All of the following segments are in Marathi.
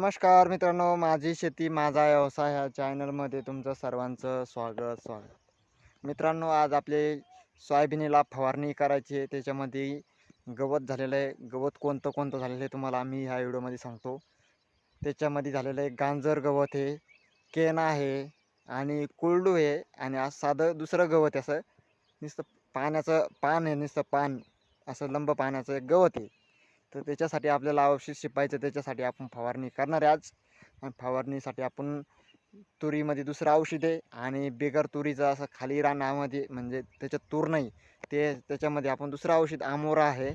नमस्कार मित्रांनो माझी शेती माझा व्यवसाय ह्या चॅनलमध्ये तुमचं सर्वांचं स्वागत स्वागत. मित्रांनो आज आपले सोयाबीनीला फवारणी करायची आहे. त्याच्यामध्ये गवत झालेलं आहे. गवत कोणतं कोणतं झालेलं आहे तुम्हाला मी ह्या व्हिडिओमध्ये सांगतो. त्याच्यामध्ये झालेलं आहे गांजर गवत आहे केना आहे आणि कुरडू आहे आणि आज साधं दुसरं गवत आहे असं. नुसतं पाण्याचं पान आहे नुसतं पान. असं लंब पाण्याचं एक गवत आहे. तर त्याच्यासाठी आपल्याला औषध शिपायचं त्याच्यासाठी आपण फवारणी करणार आहे आज. आणि फवारणीसाठी आपण तुरीमध्ये दुसरं औषध आहे आणि बिगर तुरीचं असं खाली रानामध्ये म्हणजे त्याच्यात तूर नाही ते त्याच्यामध्ये आपण दुसरं औषध आमोरा आहे.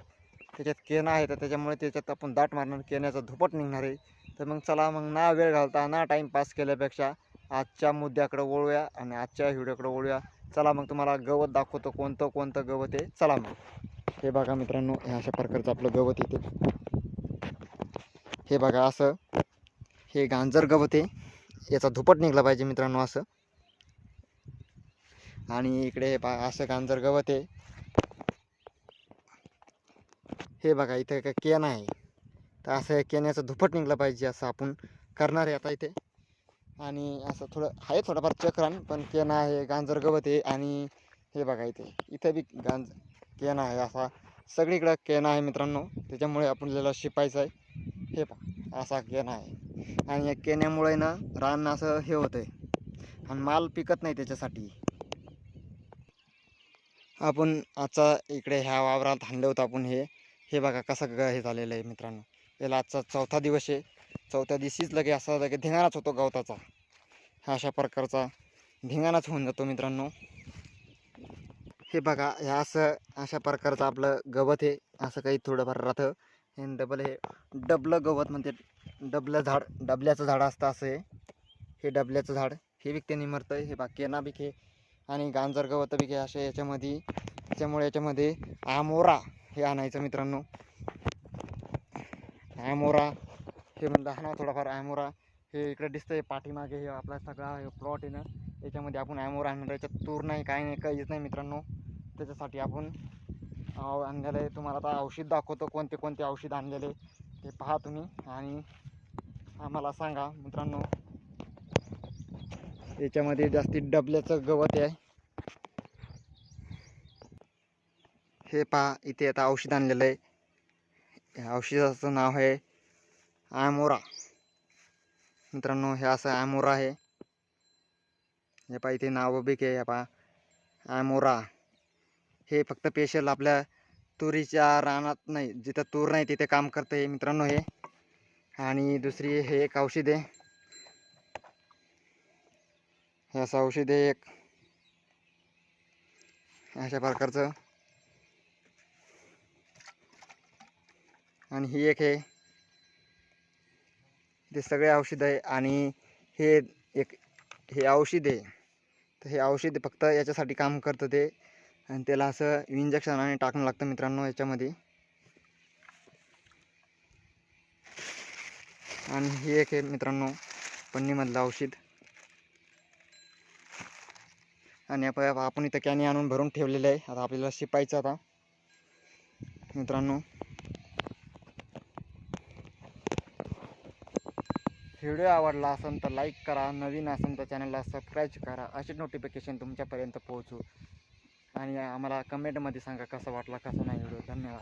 त्याच्यात केना आहे तर त्याच्यामुळे त्याच्यात आपण दाट मारणार केण्याचा धुपट निघणार आहे. तर मग चला मग ना वेळ घालता ना टाईमपास केल्यापेक्षा आजच्या मुद्द्याकडे वळूया आणि आजच्या व्हिडिओकडे वळूया. चला मग तुम्हाला गवत दाखवतो कोणतं कोणतं गवत आहे? चला मग. हे बघा मित्रांनो हे अशा प्रकारचं आपलं गवत येते. हे बघा असं हे गांजर गवत आहे. याचा धुपट निघला पाहिजे मित्रांनो असं. आणि इकडे हे पा असं गांजर गवत आहे. हे बघा इथे काय केन आहे. तर असं केण्याचं धुपट निघलं पाहिजे असं आपण करणार आहे आता इथे. आणि असं थोडं आहे थोडंफार चक्रान पण केन आहे गांजर गवत आहे. आणि हे बघा इथे इथं बी गांज केन आहे असा सगळीकडं केन आहे मित्रांनो. त्याच्यामुळे आपल्याला शिपायचं आहे हे पहा असा केन आहे. आणि या केण्यामुळे ना रान असं हे होतं आहे आणि माल पिकत नाही त्याच्यासाठी. आपण आजचा इकडे ह्या वावरात हाणलं होतं आपण हे. हे बघा कसं हे झालेलं आहे मित्रांनो. याला आजचा चौथा दिवस आहे. चौथ्या दिवशीच लगे असा लगे धिंगाणाच होतो गवताचा. हा अशा प्रकारचा धिंगाणाच होऊन जातो मित्रांनो. हे बघा हे असं अशा प्रकारचं आपलं गवत आहे. असं काही थोडंफार राहतं. हे डबल हे डबलं गवत म्हणजे डबलं झाड डबल्याचं झाड असतं असं हे. डबल्याचं झाड. हे बी त्यांनी मरतं हे बा केना बी हे. आणि गांजर गवत बी हे असे याच्यामध्ये. त्याच्यामुळे याच्यामध्ये आमोरा हे आणायचं मित्रांनो. आमोरा. हे म्हणलं हा ना थोडाफार आमोरा. हे इकडे दिसतंय पाठीमागे. हे आपला सगळा हे प्लॉट आहे ना. याच्यामध्ये आपण ॲमोर आणणार याच्यात तूर नाही काय नाही काहीच नाही मित्रांनो. त्याच्यासाठी आपण आणलेलं आहे. तुम्हाला आता औषध दाखवतो कोणते कोणते औषध आणलेले ते पहा तुम्ही आणि आम्हाला सांगा. मित्रांनो याच्यामध्ये जास्तीत डबल्याचं गवत आहे. हे पहा इथे आता औषध आणलेलं आहे. या औषधाचं नाव आहे ॲमोरा. मित्रांनो हे असं ॲमोरा आहे. हे पहा इथे नाव बी आहे. पहा ॲमोरा. हे फक्त स्पेशल आपल्या तुरीच्या रानात नाही जिथं तूर नाही तिथे काम करतं हे मित्रांनो हे. आणि दुसरी हे एक औषध आहे. हे असं औषध आहे एक. अशा प्रकारचं. आणि ही एक हे ते सगळे औषध आहे आणि हे एक हे औषध आहे. तर हे औषध फक्त याच्यासाठी काम करतं ते. आणि त्याला असं इंजेक्शनाने टाकणं लागतं मित्रांनो याच्यामध्ये. आणि हे एक आहे मित्रांनो पन्नीमधलं औषध. आणि आपण इथं कॅनी आणून भरून ठेवलेलं आहे. आता आपल्याला शिपायचं आता. मित्रांनो. व्हिडिओ आवडला असेल तर लाईक करा. नवीन असेल तर चॅनलला सबस्क्राईब करा. असे नोटिफिकेशन तुमच्यापर्यंत पोहोचू. आणि आम्हाला कमेंटमध्ये सांगा कसा वाटला कसा नाही व्हिडिओ धन्यवाद.